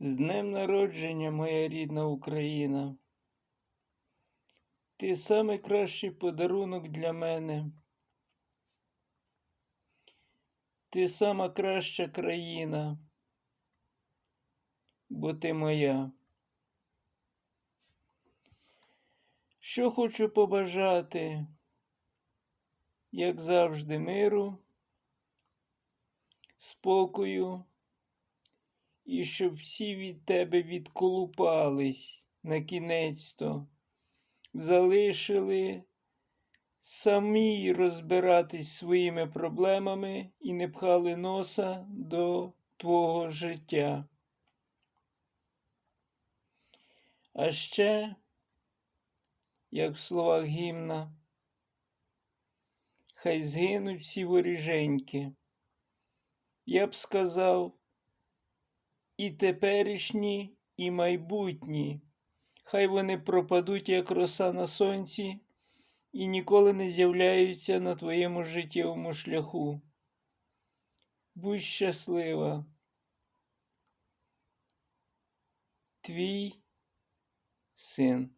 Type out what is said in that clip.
З днем народження, моя рідна Україна. Ти самий кращий подарунок для мене. Ти сама краща країна, бо ти моя. Що хочу побажати, як завжди, миру, спокою і щоб всі від тебе відколупались на кінець-то, залишили самі розбиратись своїми проблемами і не пхали носа до твого життя. А ще, як в словах гімна, хай згинуть всі воріженьки. Я б сказав, і теперішні, і майбутні. Хай вони пропадуть, як роса на сонці, і ніколи не з'являються на твоєму життєвому шляху. Будь щаслива. Твій син.